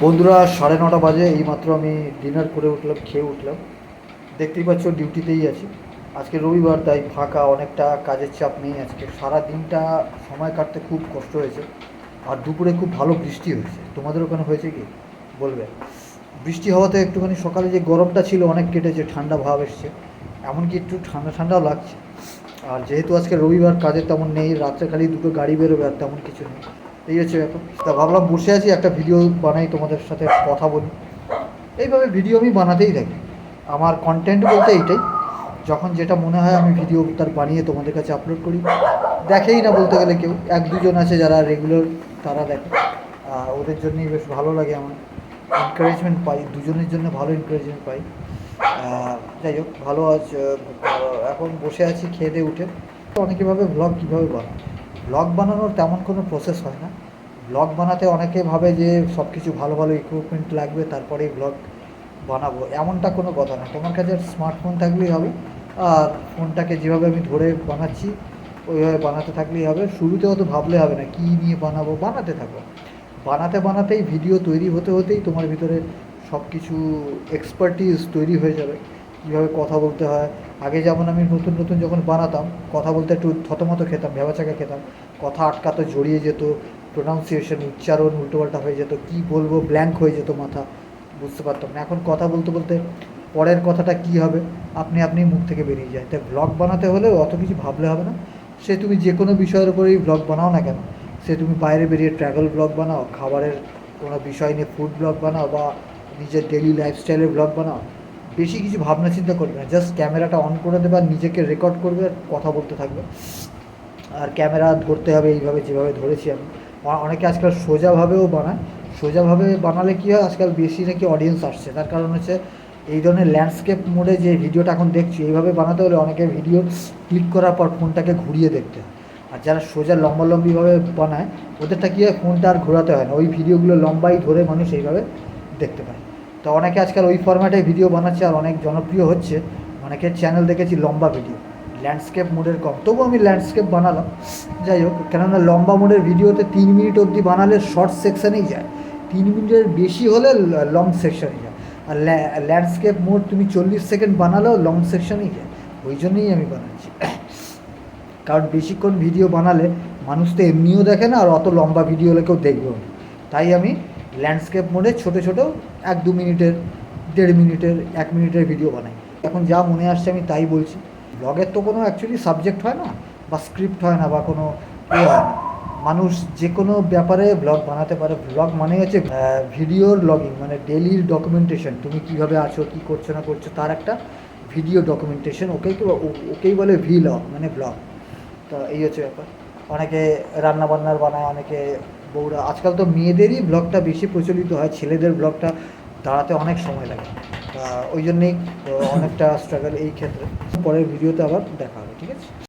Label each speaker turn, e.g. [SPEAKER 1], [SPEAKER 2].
[SPEAKER 1] বন্ধুরা, সাড়ে নটা বাজে, এইমাত্র আমি ডিনার করে উঠলাম, খেয়ে উঠলাম। দেখতেই পাচ্ছ ডিউটিতেই আছি। আজকে রবিবার, তাই ফাঁকা, অনেকটা কাজের চাপ নেই আজকে। সারা দিনটা সময় কাটতে খুব কষ্ট হয়েছে। আর দুপুরে খুব ভালো বৃষ্টি হয়েছে। তোমাদের ওখানে হয়েছে কি? বলবে। বৃষ্টি হওয়াতে একটুখানি সকালে যে গরমটা ছিল, অনেক কেটেছে, ঠান্ডা ভাব এসছে। এমনকি একটু ঠান্ডা ঠান্ডাও লাগছে। আর যেহেতু আজকে রবিবার কাজে তেমন নেই, রাত্রে খালি দুটো গাড়ি বেরোবে আর তেমন কিছু নেই। এই হচ্ছে ব্যাপার। তা ভাবলাম বসে আছি, একটা ভিডিও বানাই তোমাদের সাথে কথা বলি। এইভাবে ভিডিও আমি বানাতেই থাকি। আমার কন্টেন্ট বলতে এইটাই, যখন যেটা মনে হয় আমি ভিডিও তার বানিয়ে তোমাদের কাছে আপলোড করি। দেখেই না বলতে গেলে কেউ, এক দুজন আছে যারা রেগুলার তারা দেখে। ওদের জন্যই বেশ ভালো লাগে আমার। এনকারেজমেন্ট পাই, দুজনের জন্য ভালো এনকারেজমেন্ট পাই। যাই হোক, ভালো আজ এখন বসে আছি, খেয়ে দিয়ে উঠে। তো অনেকে ভাবে ব্লগ কীভাবে বানায় ব্লগ বানানোর তেমন কোনো প্রসেস হয় না। ব্লগ বানাতে অনেকে ভাবে যে সব কিছু ভালো ভালো ইকুইপমেন্ট লাগবে, তারপরেই ব্লগ বানাবো। এমনটা কোনো কথা না। তোমার কাছে স্মার্টফোন থাকলেই হবে। আর ফোনটাকে যেভাবে আমি ধরে বানাচ্ছি, ওইভাবে বানাতে থাকলেই হবে। শুরুতে অত ভাবলে হবে না, কী নিয়ে বানাবো? বানাতে থাকো। বানাতে, বানাতেই ভিডিও তৈরি হতে, হতেই তোমার ভিতরে সব কিছু এক্সপার্টিস তৈরি হয়ে যাবে। কীভাবে কথা বলতে হয়। আগে যেমন আমি নতুন নতুন যখন বানাতাম, কথা বলতে একটু থতমত খেতাম, ভেবাচাকা খেতাম। কথা আটকাতো জড়িয়ে যেত প্রোনাউন্সিয়েশন উচ্চারণ উল্টোপাল্টা হয়ে যেত, কী বলব ব্ল্যাঙ্ক হয়ে যেত মাথা, বুঝতে পারতাম না। এখন কথা বলতে বলতে পরের কথাটা কী হবে, আপনি আপনি মুখ থেকে বেরিয়ে যায়। তাই ব্লগ বানাতে হলে অত কিছু ভাবলে হবে না। সে তুমি যে কোনো বিষয়ের উপরেই ব্লগ বানাও না কেন। সে তুমি বাইরে বেরিয়ে ট্র্যাভেল ব্লগ বানাও, খাবারের কোনো বিষয় নিয়ে ফুড ব্লগ বানাও বা নিজের ডেলি লাইফস্টাইলের ব্লগ বানাও। বেশি কিছু ভাবনা চিন্তা করবে না। জাস্ট ক্যামেরাটা অন করে দেবে আর নিজেকে রেকর্ড করবে আর কথা বলতে থাকবে। আর ক্যামেরা ধরতে হবে এইভাবে যেভাবে ধরেছি আমি। অনেকে আজকাল সোজাভাবেও বানায়। সোজাভাবে বানালে কী হয়? আজকাল বেশি নাকি অডিয়েন্স আসছে। তার কারণ হচ্ছে এই ধরনের ল্যান্ডস্কেপ মোডে যে ভিডিওটা এখন দেখছি, এইভাবে বানাতে হলে অনেকে ভিডিও ক্লিক করার পর ফোনটাকে ঘুরিয়ে দেখতে হয়। আর যারা সোজা লম্বালম্বিভাবে বানায়, ওদেরটা কী হয়? ফোনটা আর ঘোরাতে হয় না। ওই ভিডিওগুলো লম্বাই ধরে মানুষ এইভাবে দেখতে পায়। তো অনেকে আজকাল ওই ফরম্যাটে ভিডিও বানাচ্ছে আর অনেক জনপ্রিয় হচ্ছে। অনেকের চ্যানেল দেখেছি লম্বা ভিডিও ল্যান্ডস্কেপ মোডের কম। তবু আমি ল্যান্ডস্কেপ বানালাম। যাই হোক, কেননা লম্বা মোডের ভিডিওতে তিন মিনিট অবধি বানালে শর্ট সেকশানেই যায়। তিন মিনিটের বেশি হলে লং সেকশানে যায়। আর ল্যান্ডস্কেপ মোড তুমি চল্লিশ সেকেন্ড বানালেও লং সেকশানেই যায়। ওই জন্যই আমি বানাচ্ছি। কারণ বেশিক্ষণ ভিডিও বানালে মানুষ তো এমনিও দেখে না আর অত লম্বা ভিডিও হলে কেউ দেখবেও না। তাই আমি ল্যান্ডস্কেপ মোডে ছোটো ছোটো এক দু মিনিটের, দেড় মিনিটের, এক মিনিটের ভিডিও বানাই। এখন যা মনে আসছে আমি তাই বলছি। ব্লগের তো কোনো অ্যাকচুয়ালি সাবজেক্ট হয় না বা স্ক্রিপ্ট হয় না বা কোনো হয় না। মানুষ যে কোনো ব্যাপারে ব্লগ বানাতে পারে। ব্লগ মানে হচ্ছে ভিডিওর লগিং মানে ডেলির ডকুমেন্টেশন তুমি কীভাবে আছো, কী করছ, না করছ, তার একটা ভিডিও ডকুমেন্টেশন ওকেই ওকেই বলে ভিলগ মানে ব্লগ তো এই হচ্ছে ব্যাপার। অনেকে রান্না বান্নার বানায়, অনেকে বউরা। আজকাল তো মেয়েদেরই ব্লগটা বেশি প্রচলিত হয়, ছেলেদের ব্লগটা দাঁড়াতে অনেক সময় লাগে। ওই জন্যেই অনেকটা স্ট্রাগল এই ক্ষেত্রে। পরের ভিডিওতে আবার দেখা হবে, ঠিক আছে?